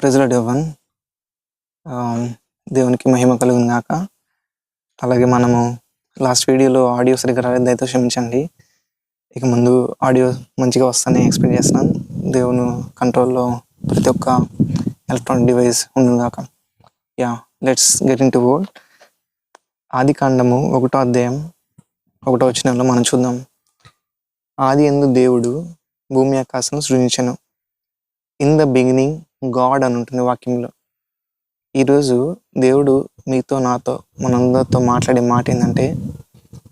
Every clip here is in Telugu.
ప్రెజలడ్ దేవునికి మహిమ కలుగును గాక అలాగే మనము లాస్ట్ వీడియోలో ఆడియో సరిగ్గా రాలేదు అయితే క్షమించండి. ఇక ముందు ఆడియో మంచిగా వస్తానే ఎక్స్పెక్ట్ చేస్తున్నాను దేవుని కంట్రోల్లో ప్రతి ఒక్క ఎలక్ట్రానిక్ డివైస్ ఉండును yeah let's get into word ఆది కాండము ఒకటో అధ్యాయం ఒకటో వచ్చినంలో మనం చూద్దాం. ఆది ఎందు దేవుడు భూమి ఆకాశం సృజించను. ఇన్ ద బిగినింగ్ గాడ్ అని ఉంటుంది వాక్యంలో. ఈరోజు దేవుడు మీతో నాతో మనందరితో మాట్లాడే మాట ఏంటంటే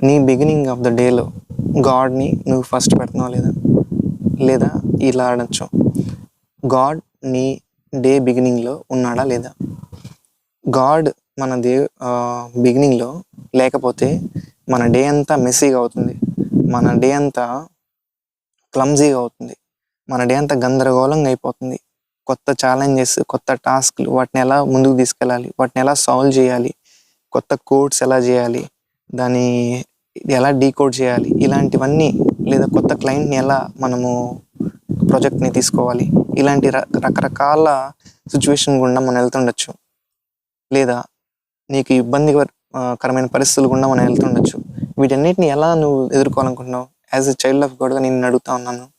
నీ బిగినింగ్ ఆఫ్ ద డేలో గాడ్ని నువ్వు ఫస్ట్ పెడుతున్నావు లేదా? లేదా ఇలా ఆడచ్చు గాడ్ నీ డే బిగినింగ్లో ఉన్నాడా లేదా? గాడ్ మన దే బిగినింగ్లో లేకపోతే మన డే అంతా మెస్సీగా అవుతుంది. మన డే అంతా క్లమ్జీగా అవుతుంది. మన డే అంతా గందరగోళంగా అయిపోతుంది. కొత్త ఛాలెంజెస్ కొత్త టాస్క్లు వాటిని ఎలా ముందుకు తీసుకెళ్ళాలి వాటిని ఎలా సాల్వ్ చేయాలి కొత్త కోడ్స్ ఎలా చేయాలి దాన్ని ఎలా డీకోడ్ చేయాలి ఇలాంటివన్నీ లేదా కొత్త క్లయింట్ని ఎలా మనము ప్రాజెక్ట్ని తీసుకోవాలి ఇలాంటి ర- రకరకాల సిచ్యువేషన్ గుండా మనం వెళ్తుండొచ్చు. లేదా నీకు ఇబ్బందికరమైన పరిస్థితులు గుండా మనం వెళ్తుండొచ్చు. వీటన్నిటిని ఎలా నువ్వు ఎదుర్కోవాలనుకుంటున్నావు? యాజ్ ఎ చైల్డ్ ఆఫ్ గాడ్గా నేను అడుగుతా ఉన్నాను.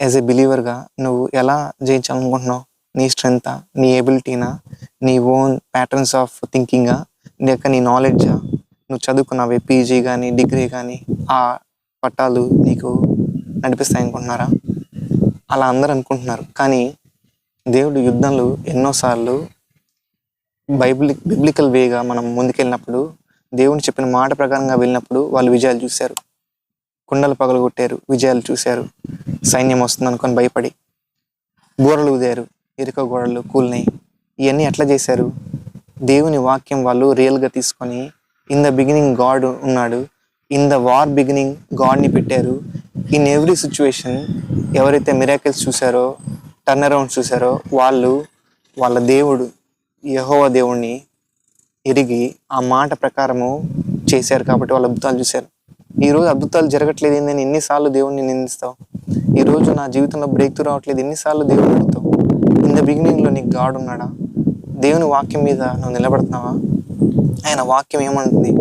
యాజ్ ఏ బిలీవర్గా నువ్వు ఎలా జయించాలనుకుంటున్నావు? నీ స్ట్రెంగ్తా నీ ఎబిలిటీనా నీ? ఓన్ ప్యాటర్న్స్ ఆఫ్ థింకింగా లేక నీ నాలెడ్జా నువ్వు చదువుకున్నావే పీజీ కానీ డిగ్రీ కానీ ఆ పట్టాలు నీకు నడిపిస్తాయి అనుకుంటున్నారా? అలా అందరూ అనుకుంటున్నారు. కానీ దేవుడు యుద్ధంలో ఎన్నోసార్లు బైబిల్ బిబ్లికల్ వేగా మనం ముందుకెళ్ళినప్పుడు దేవుని చెప్పిన మాట ప్రకారంగా వెళ్ళినప్పుడు వాళ్ళు విజయాలు చూశారు. కుండలు పగలగొట్టారు విజయాలు చూశారు. సైన్యం వస్తుంది అనుకొని భయపడి బూరలు ఊదారు ఇరుక గోడలు కూలినాయి. ఇవన్నీ ఎట్లా చేశారు? దేవుని వాక్యం వాళ్ళు రియల్గా తీసుకొని ఇన్ ద బిగినింగ్ గాడ్ ఉన్నాడు. ఇన్ ద వార్ బిగినింగ్ గాడ్ని పెట్టారు. ఇన్ ఎవ్రీ సిచ్యువేషన్ ఎవరైతే మిరాకిల్స్ చూసారో టర్న్ అరౌండ్ చూసారో వాళ్ళు వాళ్ళ దేవుడు యహోవ దేవుణ్ణి ఎరిగి ఆ మాట ప్రకారము చేశారు కాబట్టి వాళ్ళ అద్భుతాలు చూశారు. ఈరోజు అద్భుతాలు జరగట్లేదు నేను ఎన్నిసార్లు దేవుణ్ణి నిందిస్తావు? ఈరోజు నా జీవితంలో బ్రేక్ త్రూ రావట్లేదు. ఎన్నిసార్లు దేవుని అడుగుతావు ఇన్ ద బిగినింగ్లో నీకు గాడ్ ఉన్నాడా? దేవుని వాక్యం మీద నువ్వు నిలబడుతున్నావా? ఆయన వాక్యం ఏమంటుంది?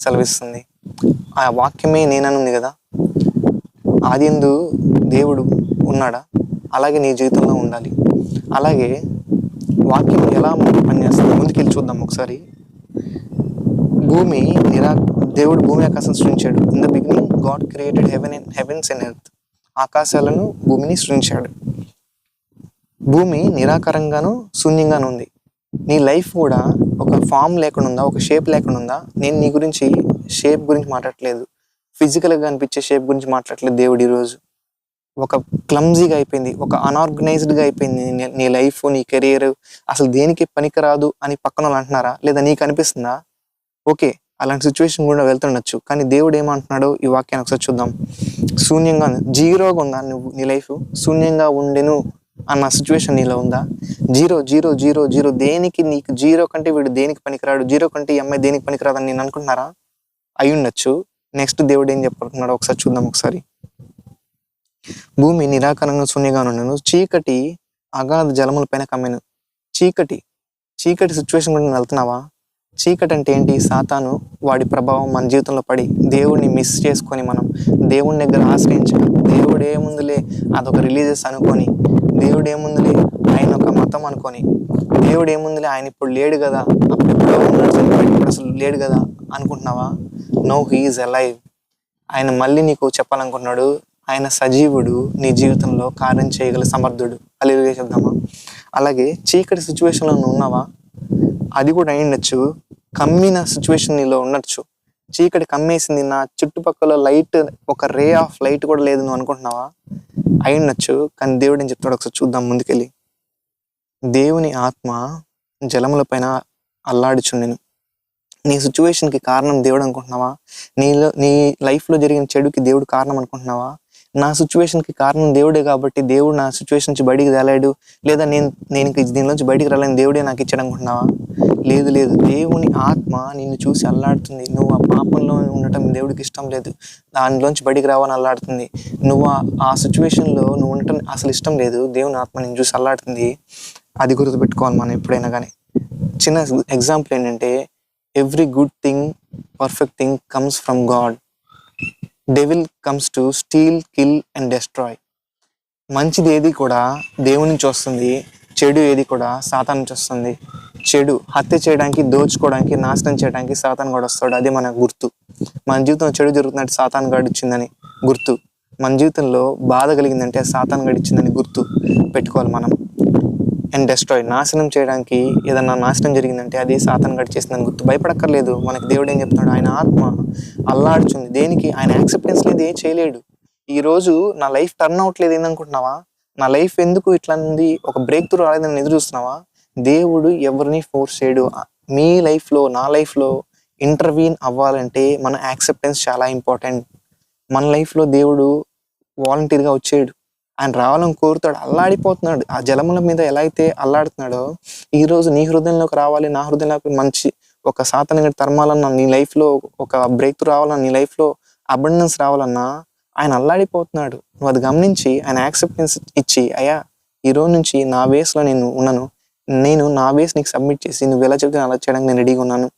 సెలవిస్తుంది. ఆ వాక్యమే నేననుంది కదా? ఆదిందు దేవుడు ఉన్నాడా? అలాగే నీ జీవితంలో ఉండాలి. అలాగే వాక్యం ఎలా పనిచేస్తుంది? ముందుకెళ్ళి చూద్దాం ఒకసారి. భూమి నిరా దేవుడు భూమి ఆకాశం సృష్టించాడు in the beginning God created heaven and heavens and earth ఆకాశాలను భూమిని సృష్టించాడు భూమి నిరాకారంగాను శూన్యంగాను ఉంది. నీ లైఫ్ కూడా ఒక ఫామ్ లేకుండా ఉందా ఒక షేప్ లేకుండా ఉందా నేను నీ గురించి షేప్ గురించి మాట్లాడట్లేదు. ఫిజికల్గా అనిపించే షేప్ గురించి మాట్లాడట్లేదు దేవుడు ఈరోజు. ఒక క్లమ్జీగా అయిపోయింది. ఒక అనార్గనైజ్డ్గా అయిపోయింది నీ- నీ లైఫ్ నీ కెరియర్ అసలు దేనికి పనికిరాదు అని పక్కన వాళ్ళు అంటున్నారా? లేదా నీకు అనిపిస్తుందా? ఓకే అలాంటి సిచ్యువేషన్ కూడా వెళ్తుండొచ్చు. కానీ దేవుడు ఏమంటున్నాడో ఈ వాక్యాన్ని ఒకసారి చూద్దాం. శూన్యంగా జీరోగా ఉందా నువ్వు నీ లైఫ్ శూన్యంగా ఉండెను అన్న సిచ్యువేషన్ నీలో ఉందా? Zero zero zero zero. దేనికి నీకు జీరో కంటే వీడు దేనికి పనికిరాడు? జీరో కంటే ఈ అమ్మాయి దేనికి పనికిరాదని నేను అనుకుంటున్నారా? అయి ఉండొచ్చు. నెక్స్ట్ దేవుడు ఏం చెప్పనుకున్నాడో ఒకసారి చూద్దాం ఒకసారి. భూమి నిరాకరంగా శూన్యంగా ఉండను. చీకటి అగాధ జలముల పైన కమ్మెను. చీకటి. చీకటి సిచ్యువేషన్ కూడా వెళ్తున్నావా? చీకటి అంటే ఏంటి? సాతాను వాడి ప్రభావం మన జీవితంలో పడి దేవుడిని మిస్ చేసుకొని మనం దేవుడిని దగ్గర ఆశ్రయించాలి దేవుడు ఏముందులే? అదొక రిలీజియస్ అనుకొని. దేవుడు ఏముందులే? ఆయన ఒక మతం అనుకొని. దేవుడు ఏముందిలే? ఆయన ఇప్పుడు లేడు కదా. అప్పుడు ఇప్పుడు అసలు లేడు కదా అనుకుంటున్నావా? నో హీఈస్ అలైవ్ ఆయన మళ్ళీ నీకు చెప్పాలనుకుంటున్నాడు ఆయన సజీవుడు నీ జీవితంలో కార్యం చేయగల సమర్థుడు. అలిలుగా చెప్దామా? అలాగే చీకటి సిచ్యువేషన్లో ఉన్నావా? అది కూడా అయ్యిండొచ్చు కమ్మిన సిచ్యువేషన్ నీలో ఉండొచ్చు. చీకటి కమ్మేసింది. నా చుట్టుపక్కల లైట్ ఒక రే ఆఫ్ లైట్ కూడా లేదు. నువ్వు అనుకుంటున్నావా? అయిండొచ్చు కానీ దేవుడు ఏం చెప్తాడు ఒకసారి చూద్దాం ముందుకెళ్ళి. దేవుని ఆత్మ జలముల పైన అల్లాడుచుండెను. నీ సిచ్యువేషన్కి కారణం దేవుడు అనుకుంటున్నావా? నీలో నీ లైఫ్లో జరిగిన చెడుకి దేవుడు కారణం అనుకుంటున్నావా? నా సిచ్యువేషన్కి కారణం దేవుడే కాబట్టి దేవుడు నా సిచ్యువేషన్ నుంచి బయటికి రాలేడు లేదా నేను నేను దీనిలోంచి బయటికి రాలేని. దేవుడే నాకు ఇచ్చాడు అనుకుంటున్నావా? లేదు లేదు. దేవుని ఆత్మ నిన్ను చూసి అల్లాడుతుంది. నువ్వు ఆ పాపంలో ఉండటం దేవుడికి ఇష్టం లేదు. దానిలోంచి బయటికి రావని అల్లాడుతుంది. నువ్వు ఆ- ఆ సిచ్యువేషన్లో నువ్వు ఉండటం అసలు ఇష్టం లేదు. దేవుని ఆత్మ నిన్ను చూసి అల్లాడుతుంది. అది గుర్తుపెట్టుకోవాలి మనం ఎప్పుడైనా కానీ. చిన్న ఎగ్జాంపుల్ ఏంటంటే every good thing perfect thing comes from God devil comes to steal kill and destroy మంచిది ఏది కూడా దేవుడి నుంచి వస్తుంది చెడు ఏది కూడా సాతాన్ నుంచి వస్తుంది. చెడు హత్య చేయడానికి దోచుకోవడానికి నాశనం చేయడానికి సాతాన్ కూడా వస్తాడు అది మన గుర్తు. మన జీవితంలో చెడు జరుగుతున్నట్టు సాతాన్ గాడు ఇచ్చిందని గుర్తు. మన జీవితంలో బాధ కలిగిందంటే సాతాన్ గడిచిందని ఇచ్చిందని గుర్తు పెట్టుకోవాలి మనం. అండ్ డెస్ట్రాయ్ నాశనం చేయడానికి ఏదన్నా నాశనం జరిగిందంటే అది సాతన్ గడి చేసిందని గుర్తు. భయపడక్కర్లేదు. మనకి దేవుడు ఏం చెప్తున్నాడు? ఆయన ఆత్మ అల్లాడుచుంది. దేనికి? ఆయన యాక్సెప్టెన్స్ లేదు ఏం చేయలేడు. ఈరోజు నా లైఫ్ టర్న్ అవట్లేదు ఏందనుకుంటున్నావా? నా లైఫ్ ఎందుకు ఇట్లా ఉంది? ఒక బ్రేక్ త్రూ రాలేదని ఎదురు చూస్తున్నావా? దేవుడు ఎవరిని ఫోర్స్ చేయడు. మీ లైఫ్లో నా లైఫ్లో ఇంటర్వీన్ అవ్వాలంటే మన యాక్సెప్టెన్స్ చాలా ఇంపార్టెంట్ మన లైఫ్లో దేవుడు వాలంటీర్గా వచ్చాడు ఆయన రావాలని కోరుతాడు అల్లాడిపోతున్నాడు. ఆ జలముల మీద ఎలా అయితే అల్లాడుతున్నాడో ఈ రోజు నీ హృదయంలోకి రావాలి నా హృదయంలోకి మంచి ఒక సాతన తరమాలన్నా నీ లైఫ్లో ఒక బ్రేక్ రావాలన్నా నీ లైఫ్లో అబండెన్స్ రావాలన్నా ఆయన అల్లాడిపోతున్నాడు. నువ్వు అది గమనించి ఆయన యాక్సెప్టెన్స్ ఇచ్చి అయ్యా ఈ రోజు నుంచి నా వేస్లో నేను ఉన్నాను. నేను నా వేస్ నీకు సబ్మిట్ చేసి నువ్వు ఎలా చెప్తే అలా చేయడానికి నేను రెడీగా ఉన్నాను.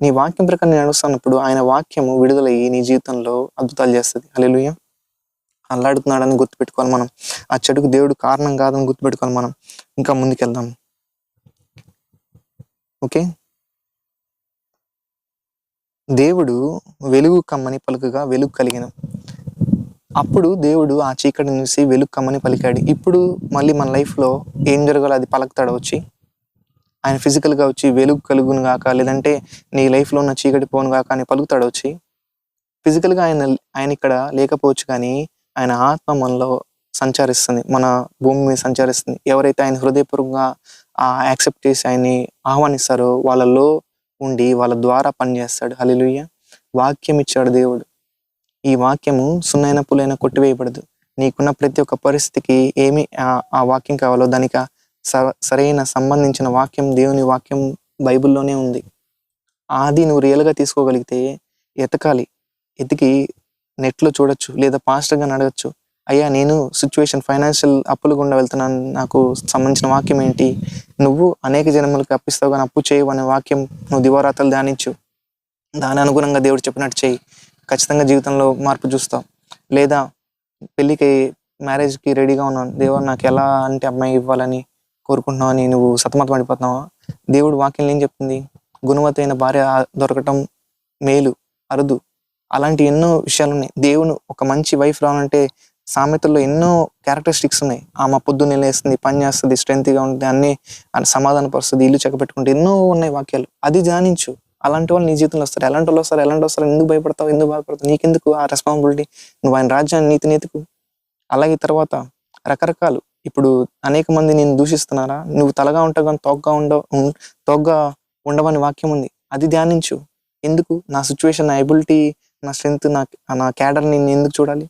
నీ వాక్యం ప్రకారం నేను నడుస్తున్నప్పుడు ఆయన వాక్యము విడుదలయ్యి నీ జీవితంలో అద్భుతాలు చేస్తుంది. అలెలుయ్య అల్లాడుతున్నాడని గుర్తుపెట్టుకోవాలి మనం. ఆ చెడుకు దేవుడు కారణం కాదని గుర్తుపెట్టుకోవాలి మనం. ఇంకా ముందుకెళ్దాం. ఓకే? దేవుడు వెలుగు కమ్మని పలుకగా వెలుగు కలిగిన. అప్పుడు దేవుడు ఆ చీకటి నుంచి వెలుగు కమ్మని పలికాడు. ఇప్పుడు మళ్ళీ మన లైఫ్లో ఏం జరగాలో అది పలుకుతాడు వచ్చి. ఆయన ఫిజికల్గా గా వచ్చి వెలుగు కలుగును గాక లేదంటే నీ లైఫ్లో ఉన్న చీకటి పోను గాక అని పలుకుతాడు వచ్చి. ఫిజికల్గా గా ఆయన ఆయన ఇక్కడ లేకపోవచ్చు కానీ ఆయన ఆత్మ మనలో సంచరిస్తుంది మన భూమి మీద సంచరిస్తుంది. ఎవరైతే ఆయన హృదయపూర్వకంగా ఆ యాక్సెప్ట్ చేసి ఆయన్ని ఆహ్వానిస్తారో వాళ్ళలో ఉండి వాళ్ళ ద్వారా పనిచేస్తాడు. హలిలుయ్య వాక్యం ఇచ్చాడు దేవుడు. ఈ వాక్యము సున్నైన పులైన కొట్టివేయబడదు. నీకున్న ప్రతి ఒక్క పరిస్థితికి ఏమి ఆ- వాక్యం కావాలో దానికి స- సరైన సంబంధించిన వాక్యం దేవుని వాక్యం బైబిల్లోనే ఉంది. అది నువ్వు రియల్గా తీసుకోగలిగితే ఎతకాలి. ఎతికి నెట్లో చూడొచ్చు లేదా పాస్టర్ గాని అడగచ్చు అయ్యా నేను సిచ్యువేషన్ ఫైనాన్షియల్ అప్పులు గుండా వెళ్తున్నాను. నాకు సంబంధించిన వాక్యం ఏంటి? నువ్వు అనేక జనములకు అప్పిస్తావు కానీ అప్పు చేయవు అనే వాక్యం నువ్వు దివారాతలు ధ్యానించు. దాని అనుగుణంగా దేవుడు చెప్పినట్టు చేయి. ఖచ్చితంగా జీవితంలో మార్పు చూస్తావు. లేదా పెళ్ళికి మ్యారేజ్కి రెడీగా ఉన్నాను. దేవుడు నాకు ఎలా అంటే అమ్మాయి ఇవ్వాలని కోరుకుంటున్నావు అని నువ్వు సతమతం పడిపోతున్నావా? దేవుడు వాక్యం ఏం చెప్తుంది? గుణవతైన భార్య దొరకటం మేలు అరుదు. అలాంటి ఎన్నో విషయాలు ఉన్నాయి దేవుని ఒక మంచి వైఫ్ రావాలంటే సామెతల్లో ఎన్నో క్యారెక్టరిస్టిక్స్ ఉన్నాయి. ఆమె పొద్దున్న లేస్తుంది పని చేస్తుంది స్ట్రెంత్గా ఉంటుంది అన్ని సమాధాన పరుస్తుంది ఇల్లు చెక్కపెట్టుకుంటే ఎన్నో ఉన్నాయి వాక్యాలు. అది ధ్యానించు. అలాంటి వాళ్ళు నీ జీవితంలో వస్తారు. ఎలాంటి వాళ్ళు వస్తారు? ఎలాంటి వస్తారు? ఎందుకు భయపడతావు? ఎందుకు బాధపడతావు? నీకెందుకు ఆ రెస్పాన్సిబిలిటీ నువ్వు ఆయన రాజ్యాన్ని నీతి నీతికు. అలాగే తర్వాత రకరకాలు. ఇప్పుడు అనేక మంది నేను దూషిస్తున్నారా? నువ్వు తలగా ఉంటావు కానీ తోగ్గా ఉండవు తోగ్గా ఉండవని వాక్యం ఉంది. అది ధ్యానించు. ఎందుకు? నా సిచ్యువేషన్ నా ఎబిలిటీ నా స్ట్రెంగ్త్ నా నా క్యాడర్ నేను ఎందుకు చూడాలి?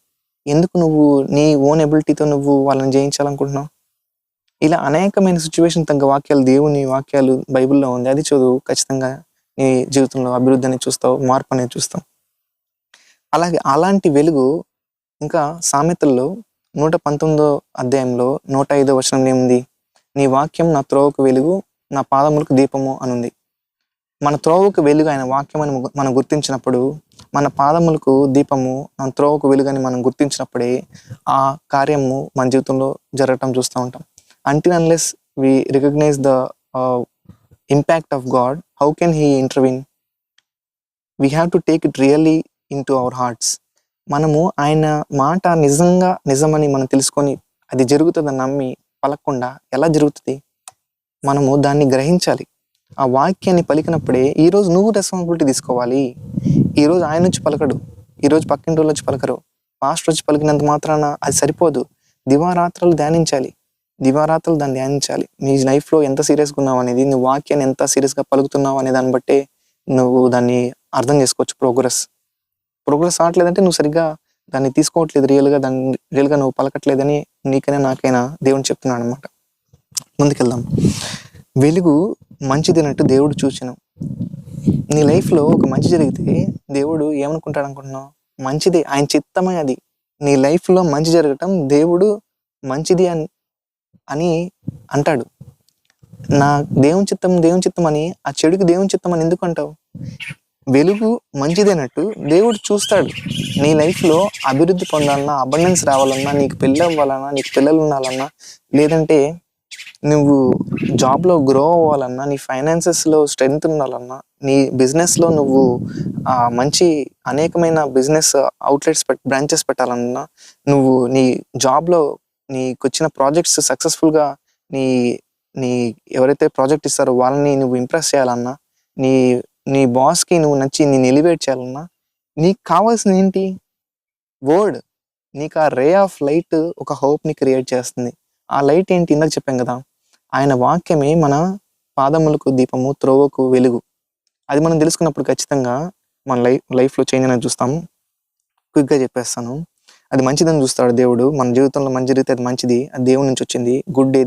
ఎందుకు నువ్వు నీ ఓన్ ఎబిలిటీతో నువ్వు వాళ్ళని జయించాలనుకుంటున్నావు? ఇలా అనేకమైన సిచ్యువేషన్ తగ్గ వాక్యాలు దేవుని వాక్యాలు బైబిల్లో ఉంది. అది చదువు. ఖచ్చితంగా నీ జీవితంలో అభివృద్ధి అనేది చూస్తావు మార్పు అనేది చూస్తావు. అలాగే అలాంటి వెలుగు ఇంకా సామెతల్లో నూట పంతొమ్మిదో అధ్యాయంలో నూట ఐదో వచనం ఏముంది? నీ వాక్యం నా త్రోవకు వెలుగు నా పాదములకు దీపము అనుంది. మన త్రోవకు వెలుగు ఆయన వాక్యం అని మనం గుర్తించినప్పుడు మన పాదములకు దీపము మన త్రోవకు వెలుగు అని మనం గుర్తించినప్పుడే ఆ కార్యము మన జీవితంలో జరగటం చూస్తూ ఉంటాం. Until unless we recognise the impact of God how can he intervene we have to take it really into our hearts మనము ఆయన మాట నిజంగా నిజమని మనం తెలుసుకొని అది జరుగుతుందని నమ్మి పలకకుండా ఎలా జరుగుతుంది? మనము దాన్ని గ్రహించాలి. ఆ వాక్యాన్ని పలికినప్పుడే ఈ రోజు నువ్వు రెస్పాన్సిబిలిటీ తీసుకోవాలి. ఈరోజు ఆయన నుంచి పలకడు. ఈరోజు పక్కింటి వాళ్ళు వచ్చి పలకరు. పాస్ట్ వచ్చి పలికినంత మాత్రాన అది సరిపోదు. దివారాత్రులు ధ్యానించాలి. దివారాత్రులు దాన్ని ధ్యానించాలి. నీ లైఫ్లో ఎంత సీరియస్గా ఉన్నావు అనేది నువ్వు వాక్యాన్ని ఎంత సీరియస్గా పలుకుతున్నావు అనే దాన్ని బట్టే నువ్వు దాన్ని అర్థం చేసుకోవచ్చు. ప్రోగ్రెస్. ప్రోగ్రెస్ రావట్లేదంటే నువ్వు సరిగ్గా దాన్ని తీసుకోవట్లేదు. రియల్గా దాన్ని రియల్గా నువ్వు పలకట్లేదని నీకైనా నాకైనా దేవుని చెప్తున్నాడు అనమాట ముందుకెళ్దాం. వెలుగు మంచిదినట్టు దేవుడు చూచెను. నీ లైఫ్లో ఒక మంచి జరిగితే దేవుడు ఏమనుకుంటాడు అనుకుంటున్నావు మంచిది ఆయన చిత్తమే అది. నీ లైఫ్లో మంచి జరగటం దేవుడు మంచిది అని అని అంటాడు. నా దేవుని చిత్తం దేవుని చిత్తం అని ఆ చెడుకి దేవుని చిత్తం అని ఎందుకు అంటావు? వెలుగు మంచిదైనట్టు దేవుడు చూస్తాడు. నీ లైఫ్లో అభివృద్ధి పొందాలన్నా అబండెన్స్ రావాలన్నా నీకు పెళ్ళి అవ్వాలన్నా నీకు పిల్లలు ఉండాలన్నా లేదంటే నువ్వు జాబ్లో గ్రో అవ్వాలన్నా నీ ఫైనాన్సెస్లో స్ట్రెంగ్త్ ఉండాలన్నా నీ బిజినెస్లో నువ్వు ఆ మంచి అనేకమైన బిజినెస్ అవుట్లెట్స్ పెట్ బ్రాంచెస్ పెట్టాలన్నా నువ్వు నీ జాబ్లో నీకు వచ్చిన ప్రాజెక్ట్స్ సక్సెస్ఫుల్గా నీ నీ ఎవరైతే ప్రాజెక్ట్ ఇస్తారో వాళ్ళని నువ్వు ఇంప్రెస్ చేయాలన్నా నీ నీ బాస్కి నువ్వు నచ్చి నేను ఎలివేట్ చేయాలన్నా నీకు కావాల్సింది ఏంటి? వర్డ్ నీకు ఆ రే ఆఫ్ లైట్ ఒక హోప్ని క్రియేట్ చేస్తుంది. ఆ లైట్ ఏంటి? ఇందాక చెప్పాం కదా ఆయన వాక్యమే మన పాదములకు దీపము త్రోవకు వెలుగు. అది మనం తెలుసుకున్నప్పుడు ఖచ్చితంగా మన లైఫ్ లైఫ్లో చేంజ్ అనేది చూస్తాము క్విక్గా చెప్పేస్తాను. అది మంచిదని చూస్తాడు దేవుడు. మన జీవితంలో మంచి జరిగితే అది మంచిది. అది దేవుడి నుంచి వచ్చింది. గుడ్ ఏది